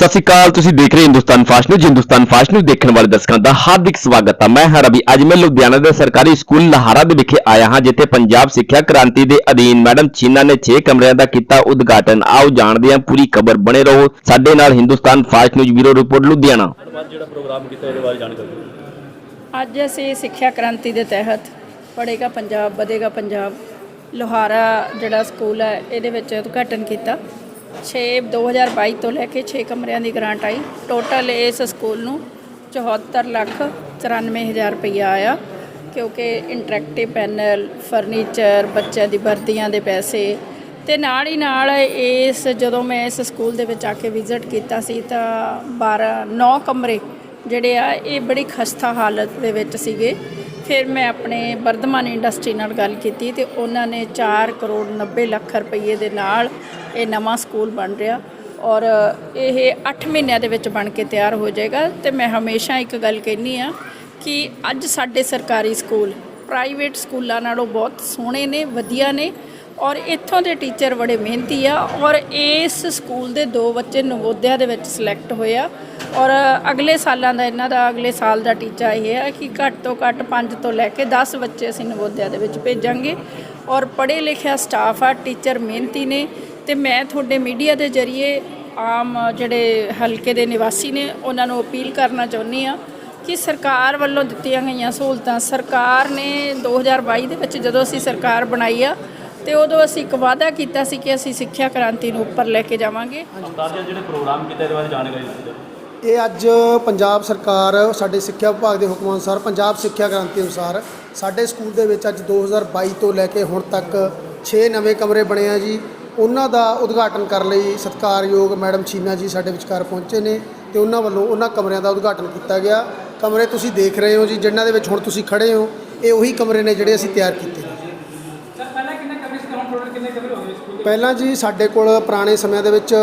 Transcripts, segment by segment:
ਸਤਿ ਸ਼੍ਰੀ ਅਕਾਲ, ਤੁਸੀਂ ਦੇਖ ਰਹੇ Hindustan fast news. Hindustan fast news ਦੇਖਣ ਵਾਲੇ ਦਰਸ਼ਕਾਂ ਦਾ ਹਾਰਦਿਕ ਸਵਾਗਤ ਹੈ ਮੈਂ ਹਾਂ ਰਵੀ। ਅੱਜ ਮੈਂ ਲੁਧਿਆਣਾ ਦੇ ਸਰਕਾਰੀ ਸਕੂਲ ਲਹਾਰਾ ਦੇ ਵਿਖੇ ਆਇਆ ਹਾਂ, ਜਿੱਥੇ ਪੰਜਾਬ ਸਿੱਖਿਆ ਕ੍ਰਾਂਤੀ ਦੇ ਅਧੀਨ ਮੈਡਮ ਚੀਨਾ ਨੇ 6 ਕਮਰਿਆਂ ਦਾ ਕੀਤਾ ਉਦਘਾਟਨ। ਆਓ ਜਾਣਦੇ ਹਾਂ, ਪੂਰੀ ਖਬਰ ਬਣੇ ਰਹੋ। ਸਾਡੇ ਨਾਲ Hindustan fast news bureau report, Ludhiana. ਜਿਹੜਾ ਪ੍ਰੋਗਰਾਮ ਕੀਤਾ ਇਹਦੇ ਬਾਰੇ ਜਾਣਕਾਰੀ ਅੱਜ ਅਸੀਂ ਸਿੱਖਿਆ ਕ੍ਰਾਂਤੀ ਦੇ ਤਹਿਤ ਪੜ੍ਹੇਗਾ ਪੰਜਾਬ, ਵਧੇਗਾ ਪੰਜਾਬ, ਲੋਹਾਰਾ ਜਿਹੜਾ ਸਕੂਲ ਹੈ, ਇਹਦੇ ਵਿੱਚ ਉਦਘਾਟਨ ਕੀਤਾ। 6 2022 ਤੋਂ ਲੈ ਕੇ 6 ਕਮਰਿਆਂ ਦੀ ਗ੍ਰਾਂਟ ਆਈ। ਟੋਟਲ ਇਸ ਸਕੂਲ ਨੂੰ 74 ਲੱਖ 94 ਹਜ਼ਾਰ ਰੁਪਈਆ ਆਇਆ ਕਿਉਂਕਿ ਇੰਟਰੈਕਟਿਵ ਪੈਨਲ ਫਰਨੀਚਰ ਬੱਚਿਆਂ ਦੀ ਵਰਦੀਆਂ ਦੇ ਪੈਸੇ ਤੇ ਨਾਲ ਹੀ ਨਾਲ ਇਸ ਜਦੋਂ ਮੈਂ ਇਸ ਸਕੂਲ ਦੇ ਵਿੱਚ ਆ ਕੇ ਵਿਜ਼ਿਟ ਕੀਤਾ ਸੀ ਤਾਂ 12 9 ਕਮਰੇ ਜਿਹੜੇ ਆ, ਇਹ ਬੜੀ ਖਸਤਾ ਹਾਲਤ ਦੇ ਵਿੱਚ ਸੀਗੇ। ਫਿਰ ਮੈਂ ਆਪਣੇ ਵਰਧਮਾਨ ਇੰਡਸਟਰੀ ਨਾਲ ਗੱਲ ਕੀਤੀ ਤੇ ਉਹਨਾਂ ਨੇ 4 ਕਰੋੜ 90 ਲੱਖ ਰੁਪਏ ਦੇ ਨਾਲ ਇਹ ਨਵਾਂ ਸਕੂਲ ਬਣ ਰਿਹਾ ਔਰ ਇਹ 8 ਮਹੀਨਿਆਂ ਦੇ ਵਿੱਚ ਬਣ ਕੇ ਤਿਆਰ ਹੋ ਜਾਏਗਾ ਤੇ ਮੈਂ ਹਮੇਸ਼ਾ ਇੱਕ ਗੱਲ ਕਹਿੰਨੀ ਆ ਕਿ ਅੱਜ ਸਾਡੇ ਸਰਕਾਰੀ ਸਕੂਲ ਪ੍ਰਾਈਵੇਟ ਸਕੂਲਾਂ ਨਾਲੋਂ ਬਹੁਤ ਸੋਹਣੇ ਨੇ, ਵਧੀਆ ਨੇ ਔਰ ਇੱਥੋਂ ਦੇ ਟੀਚਰ ਬੜੇ ਮਿਹਨਤੀ ਆ ਔਰ ਇਸ ਸਕੂਲ ਦੇ ਦੋ ਬੱਚੇ ਨਵੋਦਿਆ ਦੇ ਵਿੱਚ ਸਿਲੈਕਟ ਹੋਏ ਆ ਔਰ ਅਗਲੇ ਸਾਲਾਂ ਦਾ ਇਹਨਾਂ ਦਾ, ਅਗਲੇ ਸਾਲ ਦਾ ਟੀਚਾ ਇਹ ਹੈ ਕਿ ਘੱਟ ਤੋਂ ਘੱਟ 5 ਤੋਂ ਲੈ ਕੇ 10 ਬੱਚੇ ਅਸੀਂ ਨਵੋਦਿਆ ਦੇ ਵਿੱਚ ਭੇਜਾਂਗੇ। ਔਰ ਪੜ੍ਹੇ ਲਿਖਿਆ ਸਟਾਫ ਆ, ਟੀਚਰ ਮਿਹਨਤੀ ਨੇ ਤੇ ਮੈਂ ਤੁਹਾਡੇ ਮੀਡੀਆ ਦੇ ਜ਼ਰੀਏ ਆਮ ਜਿਹੜੇ ਹਲਕੇ ਦੇ ਨਿਵਾਸੀ ਨੇ, ਉਹਨਾਂ ਨੂੰ ਅਪੀਲ ਕਰਨਾ ਚਾਹੁੰਦੀ ਆ ਕਿ ਸਰਕਾਰ ਵੱਲੋਂ ਦਿੱਤੀਆਂ ਗਈਆਂ ਸਹੂਲਤਾਂ, ਸਰਕਾਰ ਨੇ 2022 ਦੇ ਵਿੱਚ ਜਦੋਂ ਅਸੀਂ ਸਰਕਾਰ ਬਣਾਈ ਆ ਤੇ ਉਦੋਂ ਅਸੀਂ ਇੱਕ ਵਾਅਦਾ ਕੀਤਾ ਸੀ ਕਿ ਅਸੀਂ ਸਿੱਖਿਆ ਕ੍ਰਾਂਤੀ ਨੂੰ ਉੱਪਰ ਲੈ ਕੇ ਜਾਵਾਂਗੇ। ਅੰਦਾਜ਼ਾ ਜਿਹੜੇ ਪ੍ਰੋਗਰਾਮ ਕੀਤਾ, ਇਹਦੇ ਬਾਰੇ ਜਾਣਕਾਰੀ ਦਿਓ ਇਹ ਅੱਜ ਪੰਜਾਬ ਸਰਕਾਰ ਸਾਡੇ ਸਿੱਖਿਆ ਵਿਭਾਗ ਦੇ ਹੁਕਮਾਂ ਅਨੁਸਾਰ ਪੰਜਾਬ ਸਿੱਖਿਆ ਕ੍ਰਾਂਤੀ ਅਨੁਸਾਰ ਸਾਡੇ ਸਕੂਲ ਦੇ ਵਿੱਚ ਅੱਜ 2022 ਤੋਂ ਲੈ ਕੇ ਹੁਣ ਤੱਕ 6 ਨਵੇਂ ਕਮਰੇ ਬਣੇ ਆ ਜੀ। ਉਹਨਾਂ ਦਾ ਉਦਘਾਟਨ ਕਰਨ ਲਈ ਸਤਿਕਾਰਯੋਗ ਮੈਡਮ ਚੀਨਾ ਜੀ ਸਾਡੇ ਵਿਚਕਾਰ ਪਹੁੰਚੇ ਨੇ ਤੇ ਉਹਨਾਂ ਵੱਲੋਂ ਉਹਨਾਂ ਕਮਰਿਆਂ ਦਾ ਉਦਘਾਟਨ ਕੀਤਾ ਗਿਆ। ਕਮਰੇ ਤੁਸੀਂ ਦੇਖ ਰਹੇ ਹੋ ਜੀ ਜਿਨ੍ਹਾਂ ਦੇ ਵਿੱਚ ਹੁਣ ਤੁਸੀਂ ਖੜੇ ਹੋ ਇਹ ਉਹੀ ਕਮਰੇ ਨੇ ਜਿਹੜੇ ਅਸੀਂ ਤਿਆਰ ਕੀਤੇ ਨੇ। ਪਹਿਲਾਂ ਜੀ ਸਾਡੇ ਕੋਲ ਪੁਰਾਣੇ ਸਮਿਆਂ ਦੇ ਵਿੱਚ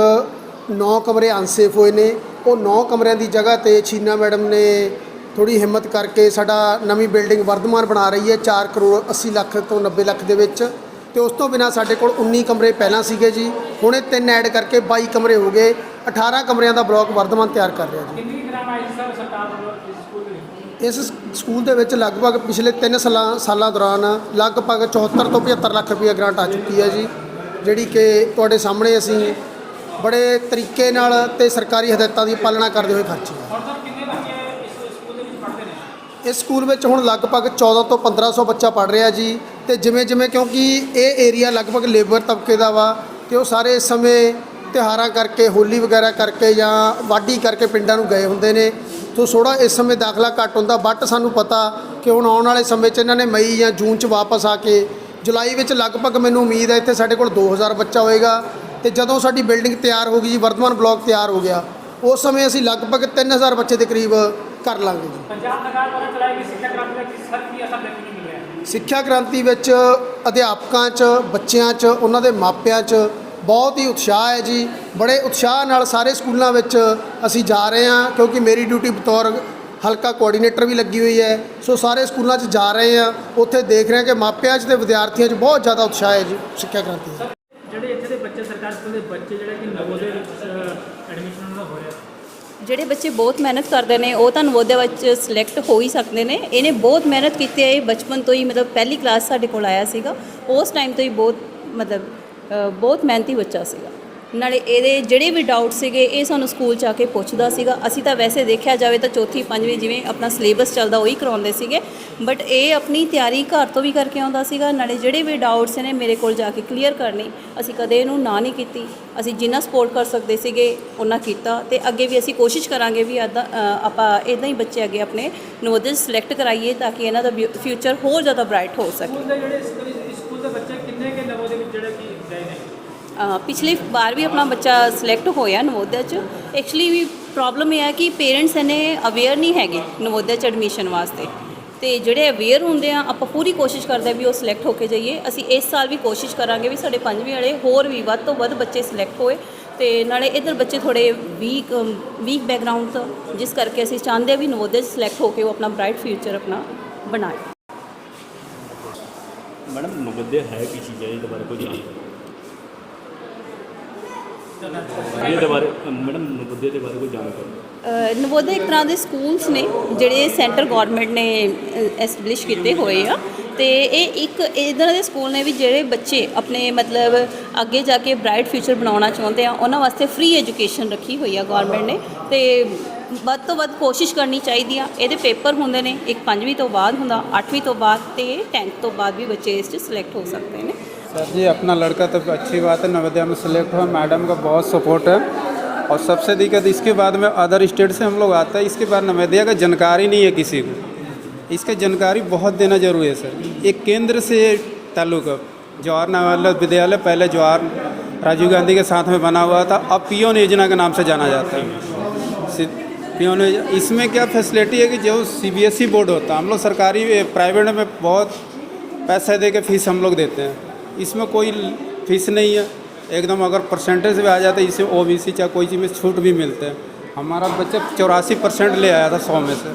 9 ਕਮਰੇ ਅਨਸੇਫ ਹੋਏ ਨੇ। ਉਹ 9 ਕਮਰਿਆਂ ਦੀ ਜਗ੍ਹਾ ਤੇ ਛੀਨਾ ਮੈਡਮ ਨੇ ਥੋੜੀ ਹਿੰਮਤ ਕਰਕੇ ਸਾਡਾ ਨਵੀਂ ਬਿਲਡਿੰਗ ਵਰਧਮਾਨ ਬਣਾ ਰਹੀ ਹੈ 4 ਕਰੋੜ 80 ਲੱਖ ਤੋਂ 90 ਲੱਖ ਦੇ ਵਿੱਚ। ਤੇ ਉਸ ਤੋਂ ਬਿਨਾ ਸਾਡੇ ਕੋਲ 19 ਕਮਰੇ ਪਹਿਲਾਂ ਸੀਗੇ ਜੀ। ਹੁਣ ਇਹ ਤਿੰਨ ਐਡ ਕਰਕੇ 22 ਕਮਰੇ ਹੋ ਗਏ। 18 ਕਮਰਿਆਂ ਦਾ ਬਲਾਕ ਵਰਧਮਾਨ ਤਿਆਰ ਕਰ ਰਿਹਾ ਜੀ। ਇਸ ਸ- ਸਕੂਲ ਦੇ ਵਿੱਚ ਲਗਭਗ ਪਿਛਲੇ 3 ਸਾਲਾਂ ਸਾਲਾਂ ਦੌਰਾਨ ਲਗਭਗ 74 ਤੋਂ 75 ਲੱਖ ਰੁਪਏ ਗ੍ਰਾਂਟ ਆ ਚੁੱਕੀ ਹੈ ਜੀ। ਜਿਹੜੀ ਕਿ ਤੁਹਾਡੇ ਸਾਹਮਣੇ ਅਸੀਂ ਬੜੇ ਤਰੀਕੇ ਨਾਲ ਤੇ ਸਰਕਾਰੀ ਹਦਾਇਤਾਂ ਦੀ ਪਾਲਣਾ ਕਰਦੇ ਹੋਏ ਖਰਚੀ ਹੈ ਇਸ ਸਕੂਲ ਵਿੱਚ ਹੁਣ ਲਗਭਗ 14 ਤੋਂ 1500 ਬੱਚਾ ਪੜ ਰਿਹਾ ਜੀ ਤੇ ਜਿਵੇਂ ਜਿਵੇਂ ਕਿਉਂਕਿ ਇਹ ਏਰੀਆ ਲਗਭਗ ਲੇਬਰ ਤਬਕੇ ਦਾ ਵਾ ਤੇ ਉਹ ਸਾਰੇ ਇਸ ਸਮੇਂ ਤਿਉਹਾਰਾਂ ਕਰਕੇ ਹੋਲੀ ਵਗੈਰਾ ਕਰਕੇ ਜਾਂ ਵਾਢੀ ਕਰਕੇ ਪਿੰਡਾਂ ਨੂੰ ਗਏ ਹੁੰਦੇ ਨੇ। ਤੋ ਥੋੜਾ ਇਸ ਸਮੇਂ ਦਾਖਲਾ ਘੱਟ ਹੁੰਦਾ ਬਟ ਸਾਨੂੰ ਪਤਾ ਕਿ ਹੁਣ ਆਉਣ ਵਾਲੇ ਸਮੇਂ 'ਚ ਇਹਨਾਂ ਨੇ ਮਈ ਜਾਂ ਜੂਨ 'ਚ ਵਾਪਸ ਆ ਕੇ ਜੁਲਾਈ ਵਿੱਚ ਲਗਭਗ ਮੈਨੂੰ ਉਮੀਦ ਹੈ ਇੱਥੇ ਸਾਡੇ ਕੋਲ 2000 ਬੱਚਾ ਹੋਏਗਾ। ਤੇ ਜਦੋਂ ਸਾਡੀ ਬਿਲਡਿੰਗ ਤਿਆਰ ਹੋ ਗਈ ਜੀ ਵਰਧਮਾਨ ਬਲਾਕ ਤਿਆਰ ਹੋ ਗਿਆ ਉਸ ਸਮੇਂ ਅਸੀਂ ਲਗਭਗ 3000 ਬੱਚੇ ਦੇ ਕਰੀਬ ਕਰ ਲਾਂਗੇ ਜੀ। ਪੰਜਾਬ ਸਰਕਾਰ ਦੁਆਰਾ ਚਲਾਈ ਗਈ ਸਿੱਖਿਆ ਕ੍ਰਾਂਤੀ ਕੀ ਅਸਰ ਦੇਖਣ ਨੂੰ ਸਿੱਖਿਆ ਵਿੱਚ ਅਧਿਆਪਕਾਂ 'ਚ ਬੱਚਿਆਂ 'ਚ ਉਹਨਾਂ ਦੇ ਮਾਪਿਆਂ 'ਚ ਬਹੁਤ ਹੀ ਉਤਸ਼ਾਹ ਹੈ ਜੀ। ਬੜੇ ਉਤਸ਼ਾਹ ਨਾਲ ਸਾਰੇ ਸਕੂਲਾਂ ਵਿੱਚ ਅਸੀਂ ਜਾ ਰਹੇ ਹਾਂ ਕਿਉਂਕਿ ਮੇਰੀ ਡਿਊਟੀ ਬਤੌਰ ਹਲਕਾ ਕੋਆਰਡੀਨੇਟਰ ਵੀ ਲੱਗੀ ਹੋਈ ਹੈ। ਸੋ ਸਾਰੇ ਸਕੂਲਾਂ 'ਚ ਜਾ ਰਹੇ ਹਾਂ। ਉੱਥੇ ਦੇਖ ਰਹੇ ਹਾਂ ਕਿ ਮਾਪਿਆਂ 'ਚ ਤੇ ਵਿਦਿਆਰਥੀਆਂ 'ਚ ਬਹੁਤ ਜ਼ਿਆਦਾ ਉਤਸ਼ਾਹ ਹੈ ਜੀ ਸਿੱਖਿਆ ਕ੍ਰਾਂਤੀ ਦੇ। ਬੱਚੇ ਦੇ ਬੱਚੇ ਜਿਹੜੇ ਕਿ ਨਵੋਦਿਆ ਐਡਮਿਸ਼ਨ ਉਹਨਾਂ ਹੋ ਰਿਹਾ। ਜਿਹੜੇ ਬੱਚੇ ਬਹੁਤ ਮਿਹਨਤ ਕਰਦੇ ਨੇ, ਉਹ ਤਾਂ ਨਵੋਦਿਆ ਵਿੱਚ ਸਿਲੈਕਟ ਹੋ ਹੀ ਸਕਦੇ ਨੇ। ਇਹਨੇ ਬਹੁਤ ਮਿਹਨਤ ਕੀਤੀ ਹੈ, ਇਹ ਬਚਪਨ ਤੋਂ ਹੀ ਮਤਲਬ ਪਹਿਲੀ ਕਲਾਸ ਸਾਡੇ ਕੋਲ ਆਇਆ ਸੀਗਾ। ਉਸ ਟਾਈਮ ਤੋਂ ਹੀ ਬਹੁਤ, ਮਤਲਬ ਬਹੁਤ ਮਿਹਨਤੀ ਬੱਚਾ ਸੀਗਾ। ਨਾਲੇ ਇਹਦੇ ਜਿਹੜੇ ਵੀ ਡਾਊਟ ਸੀਗੇ, ਇਹ ਸਾਨੂੰ ਸਕੂਲ ਚ ਆ ਕੇ ਪੁੱਛਦਾ ਸੀਗਾ। ਅਸੀਂ ਤਾਂ ਵੈਸੇ ਦੇਖਿਆ ਜਾਵੇ ਤਾਂ ਚੌਥੀ, ਪੰਜਵੀਂ ਜਿਵੇਂ ਆਪਣਾ ਸਿਲੇਬਸ ਚੱਲਦਾ ਉਹੀ ਕਰਾਉਂਦੇ ਸੀਗੇ। ਬਟ ਇਹ ਆਪਣੀ ਤਿਆਰੀ ਘਰ ਤੋਂ ਵੀ ਕਰਕੇ ਆਉਂਦਾ ਸੀਗਾ। ਨਾਲੇ ਜਿਹੜੇ ਵੀ ਡਾਊਟਸ ਨੇ ਮੇਰੇ ਕੋਲ ਜਾ ਕੇ ਕਲੀਅਰ ਕਰਨੀ। ਅਸੀਂ ਕਦੇ ਇਹਨੂੰ ਨਾ ਨਹੀਂ ਕੀਤੀ। ਅਸੀਂ ਜਿੰਨਾ ਸਪੋਰਟ ਕਰ ਸਕਦੇ ਸੀਗੇ ਉਹਨਾਂ ਕੀਤਾ। ਤੇ ਅੱਗੇ ਵੀ ਅਸੀਂ ਕੋਸ਼ਿਸ਼ ਕਰਾਂਗੇ ਵੀ ਇੱਦਾਂ ਆਪਾਂ ਇਦਾਂ ਹੀ ਬੱਚੇ ਅੱਗੇ ਆਪਣੇ ਨਵੋਦਿਆ ਸਿਲੈਕਟ ਕਰਾਈਏ ਤਾਂ ਕਿ ਇਹਨਾਂ ਦਾ ਫਿਊਚਰ ਹੋਰ ਜ਼ਿਆਦਾ ਬ੍ਰਾਈਟ ਹੋ ਸਕੇ ਸਕੂਲ ਦੇ ਜਿਹੜੇ ਇਸ ਸਕੂਲ ਦੇ ਬੱਚੇ ਕਿੰਨੇ ਕੇ ਨਵੋਦਿਆ ਵਿੱਚ ਜਿਹੜੇ ਕਿ ਗਏ ਨੇ ਅ, ਪਿਛਲੇ ਵਾਰ ਵੀ ਆਪਣਾ ਬੱਚਾ ਸਿਲੈਕਟ ਹੋਇਆ ਨਵੋਦਿਆ ਚ। ਐਕਚੁਅਲੀ ਵੀ ਪ੍ਰੋਬਲਮ ਇਹ ਹੈ ਕਿ ਪੇਰੈਂਟਸ ਇਹਨੇ ਅਵੇਅਰ ਨਹੀਂ ਹੈਗੇ ਨਵੋਦਿਆ ਚ ਐਡਮਿਸ਼ਨ ਵਾਸਤੇ। ਤੇ ਜਿਹੜੇ ਅਵੇਅਰ ਹੁੰਦੇ ਆ, ਆਪਾਂ ਪੂਰੀ ਕੋਸ਼ਿਸ਼ ਕਰਦੇ ਆ ਵੀ ਉਹ ਸਿਲੈਕਟ ਹੋ ਕੇ ਜਾਈਏ। ਅਸੀਂ ਇਸ ਸਾਲ ਵੀ ਕੋਸ਼ਿਸ਼ ਕਰਾਂਗੇ ਵੀ ਸਾਡੇ ਪੰਜਵੀਂ ਵਾਲੇ ਹੋਰ ਵੀ ਵੱਧ ਤੋਂ ਵੱਧ ਬੱਚੇ ਸਿਲੈਕਟ ਹੋਏ। ਤੇ ਨਾਲੇ ਇਧਰ ਬੱਚੇ ਥੋੜੇ ਵੀਕ ਵੀਕ ਬੈਕਗ੍ਰਾਉਂਡ ਤੋਂ, ਜਿਸ ਕਰਕੇ ਅਸੀਂ ਚਾਹੁੰਦੇ ਆ ਵੀ ਨਵੋਦਿਆ ਚ ਸਿਲੈਕਟ ਹੋ ਕੇ ਉਹ ਆਪਣਾ ਬ੍ਰਾਈਟ ਫਿਊਚਰ ਆਪਣਾ ਬਣਾਏ। ਮੈਡਮ, ਨਵੋਦਿਆ ਹੈ ਕੀ ਚੀਜ਼ ਹੈ ਇਹਦੇ ਬਾਰੇ ਕੋਈ ਜਾਣਕਾਰੀ? ਇਹਦੇ ਬਾਰੇ, ਮੈਡਮ ਮੁੱਦੇ ਦੇ ਬਾਰੇ ਕੋਈ ਜਾਣਕਾਰੀ? ਨਵੋਦਿਆ ਇੱਕ ਤਰ੍ਹਾਂ ਦੇ ਸਕੂਲਸ ਨੇ ਜਿਹੜੇ ਸੈਂਟਰ ਗਵਰਨਮੈਂਟ ਨੇ ਐਸਟੈਬਲਿਸ਼ ਕੀਤੇ ਹੋਏ ਆ। ਤੇ ਇਹ ਇੱਕ ਇਦਾਂ ਦੇ ਸਕੂਲ ਨੇ ਵੀ ਜਿਹੜੇ ਬੱਚੇ ਆਪਣੇ ਮਤਲਬ ਅੱਗੇ ਜਾ ਕੇ ਬ੍ਰਾਈਟ ਫਿਊਚਰ ਬਣਾਉਣਾ ਚਾਹੁੰਦੇ ਆ, ਉਹਨਾਂ ਵਾਸਤੇ ਫ੍ਰੀ ਐਜੂਕੇਸ਼ਨ ਰੱਖੀ ਹੋਈ ਆ ਗਵਰਨਮੈਂਟ ਨੇ। ਤੇ ਵੱਧ ਤੋਂ ਵੱਧ ਕੋਸ਼ਿਸ਼ ਕਰਨੀ ਚਾਹੀਦੀ ਆ। ਇਹਦੇ ਪੇਪਰ ਹੁੰਦੇ ਨੇ, ਇੱਕ ਪੰਜਵੀਂ ਤੋਂ ਬਾਅਦ ਹੁੰਦਾ, ਅੱਠਵੀਂ ਤੋਂ ਬਾਅਦ ਤੇ 10th ਤੋਂ ਬਾਅਦ ਵੀ ਬੱਚੇ ਇਸ 'ਚ ਸਿਲੈਕਟ ਹੋ ਸਕਦੇ ਨੇ। सर जी, अपना लड़का तो अच्छी बात है। नवोदया में सेलेक्ट हुआ। मैडम का बहुत सपोर्ट है। और सबसे दिक्कत, इसके बाद में अदर स्टेट से हम लोग आते हैं। इसके बाद नवोदया का जानकारी नहीं है किसी को। इसका जानकारी बहुत देना ज़रूरी है, सर। एक केंद्र से ताल्लुक है जवाहर नवोदय विद्यालय, पहले जवाहर, राजीव गांधी के साथ में बना हुआ था। अब पियोन योजना के नाम से जाना जाता है। योजना- इसमें क्या फैसिलिटी है कि जो सीबीएसई बोर्ड होता है, हम लोग सरकारी प्राइवेट में बहुत पैसे दे के फ़ीस हम लोग देते हैं। इसमें कोई फीस नहीं है एकदम अगर परसेंटेज भी आ जाता है इसमें ओबीसी चाहे कोई चीज़ में छूट भी मिलते हैं हमारा बच्चा चौरासी परसेंट ले आया था सौ में से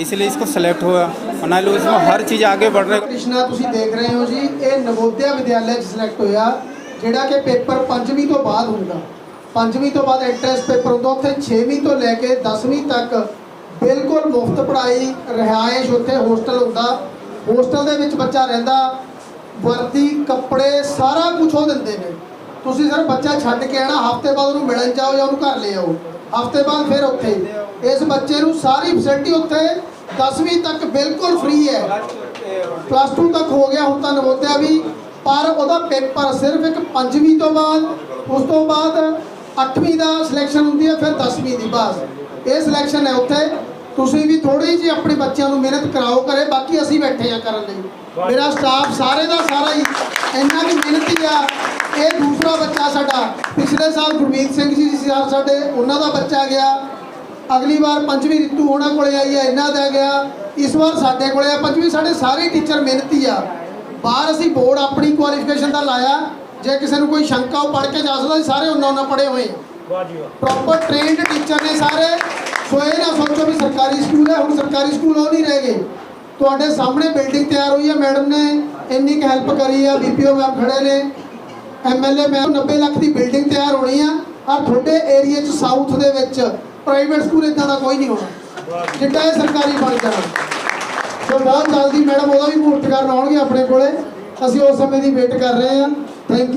इसलिए इसको सेलेक्ट हुआ और ना लोग इसमें हर चीज़ आगे बढ़ रहे ਕ੍ਰਿਸ਼ਨਾ ਤੁਸੀਂ ਦੇਖ ਰਹੇ ਹੋ ਜੀ ਇਹ ਨਵੋਦਿਆ ਵਿਦਿਆਲਿਆ ਚ ਸਿਲੈਕਟ ਹੋਇਆ ਜਿਹੜਾ ਕਿ ਪੇਪਰ ਪੰਜਵੀਂ ਤੋਂ ਬਾਅਦ ਹੁੰਦਾ ਪੰਜਵੀਂ ਤੋਂ ਬਾਅਦ ਐਂਟਰੈਂਸ ਪੇਪਰ ਹੁੰਦਾ ਉੱਥੇ 6ਵੀਂ ਤੋਂ ਲੈ ਕੇ 10ਵੀਂ ਤੱਕ ਬਿਲਕੁਲ ਮੁਫਤ ਪੜ੍ਹਾਈ ਰਿਹਾਇਸ਼ ਉੱਥੇ ਹੋਸਟਲ ਹੁੰਦਾ ਹੋਸਟਲ ਦੇ ਵਿੱਚ ਬੱਚਾ ਰਹਿੰਦਾ ਵਰਦੀ, ਕੱਪੜੇ, ਸਾਰਾ ਕੁਝ ਉਹ ਦਿੰਦੇ ਨੇ। ਤੁਸੀਂ ਸਰ ਬੱਚਾ ਛੱਡ ਕੇ ਆਣਾ ਹਫ਼ਤੇ ਬਾਅਦ ਉਹਨੂੰ ਮਿਲਣ ਜਾਓ ਜਾਂ ਉਹਨੂੰ ਘਰ ਲੈ ਆਓ। ਹਫ਼ਤੇ ਬਾਅਦ ਫਿਰ ਉੱਥੇ। ਇਸ ਬੱਚੇ ਨੂੰ ਸਾਰੀ ਫੈਸਿਲਿਟੀ ਉੱਥੇ 10ਵੀਂ ਤੱਕ ਬਿਲਕੁਲ ਫ੍ਰੀ ਹੈ। ਪਲੱਸ 2 ਤੱਕ ਹੋ ਗਿਆ, ਹੁਣ ਤਾਂ ਨਵੋਦਿਆ ਵੀ ਪਰ ਉਹਦਾ ਪੇਪਰ ਸਿਰਫ ਇੱਕ ਪੰਜਵੀਂ ਤੋਂ ਬਾਅਦ, ਉਸ ਤੋਂ ਬਾਅਦ 8ਵੀਂ ਦਾ ਸਿਲੈਕਸ਼ਨ ਹੁੰਦੀ ਹੈ, ਫਿਰ 10ਵੀਂ ਦੀ ਬਸ। ਇਹ ਸਿਲੈਕਸ਼ਨ ਹੈ ਉੱਥੇ। ਤੁਸੀਂ ਵੀ ਥੋੜੀ ਜਿਹੀ ਆਪਣੇ ਬੱਚਿਆਂ ਨੂੰ ਮਿਹਨਤ ਕਰਾਓ ਕਰੇ ਬਾਕੀ ਅਸੀਂ ਬੈਠੇ ਆ ਕਰਨ ਲਈ। ਮੇਰਾ ਸਟਾਫ ਸਾਰੇ ਦਾ ਸਾਰਾ ਹੀ ਇੰਨਾ ਵੀ ਮਿਹਨਤੀ ਆ। ਇਹ ਦੂਸਰਾ ਬੱਚਾ ਸਾਡਾ ਪਿਛਲੇ ਸਾਲ ਗੁਰਮੀਤ ਸਿੰਘ ਜੀ ਸੀ ਸਰ ਸਾਡੇ ਉਹਨਾਂ ਦਾ ਬੱਚਾ ਗਿਆ। ਅਗਲੀ ਵਾਰ ਪੰਜਵੀਂ ਰਿਤੂ ਉਹਨਾਂ ਕੋਲੇ ਆਈ ਹੈ ਇਹਨਾਂ ਦਾ ਗਿਆ। ਇਸ ਵਾਰ ਸਾਡੇ ਕੋਲੇ ਆ ਪੰਜਵੀਂ ਸਾਡੇ ਸਾਰੇ ਟੀਚਰ ਮਿਹਨਤੀ ਆ। ਬਾਹਰ ਅਸੀਂ ਬੋਰਡ ਆਪਣੀ ਕੁਆਲੀਫਿਕੇਸ਼ਨ ਦਾ ਲਾਇਆ। ਜੇ ਕਿਸੇ ਨੂੰ ਕੋਈ ਸ਼ੰਕਾ ਉਹ ਪੜ੍ਹ ਕੇ ਜਾ ਸਕਦਾ ਸਾਰੇ ਉਹਨਾਂ ਉਹਨਾਂ ਪੜ੍ਹੇ ਹੋਏ। ਵਾਹ ਜੀ ਵਾਹ। ਪ੍ਰੋਪਰ ਟ੍ਰੇਨਡ ਟੀਚਰ ਨੇ ਸਾਰੇ। ਸੋ ਇਹ ਨਾ ਸੋਚੋ ਵੀ ਸਰਕਾਰੀ ਸਕੂਲ ਹੈ ਹੁਣ ਸਰਕਾਰੀ ਸਕੂਲ ਉਹ ਨਹੀਂ ਰਹਿ ਗਏ। ਤੁਹਾਡੇ ਸਾਹਮਣੇ ਬਿਲਡਿੰਗ ਤਿਆਰ ਹੋਈ ਹੈ ਮੈਡਮ ਨੇ ਇੰਨੀ ਕੁ ਹੈਲਪ ਕਰੀ ਆ ਬੀਪੀਓ ਮੈਮ ਖੜੇ ਨੇ ਐਮਐਲਏ ਮੈਮ 90 ਲੱਖ ਦੀ ਬਿਲਡਿੰਗ ਤਿਆਰ ਹੋਣੀ ਆ ਆ ਤੁਹਾਡੇ ਏਰੀਆ 'ਚ ਸਾਊਥ ਦੇ ਵਿੱਚ ਪ੍ਰਾਈਵੇਟ ਸਕੂਲ ਇਦਾਂ ਦਾ ਕੋਈ ਨਹੀਂ ਹੋਣਾ। ਜਿੱਦਾਂ ਇਹ ਸਰਕਾਰੀ ਬਣ ਜਾਣਾ। ਸੋ ਬਹੁਤ ਜਲਦੀ ਮੈਡਮ ਉਹਦਾ ਵੀ ਮੂਰਤ ਕਰਨ ਆਉਣਗੇ ਆਪਣੇ ਕੋਲੇ। ਅਸੀਂ ਉਸ ਸਮੇਂ ਦੀ ਵੇਟ ਕਰ ਰਹੇ ਹਾਂ। Thank you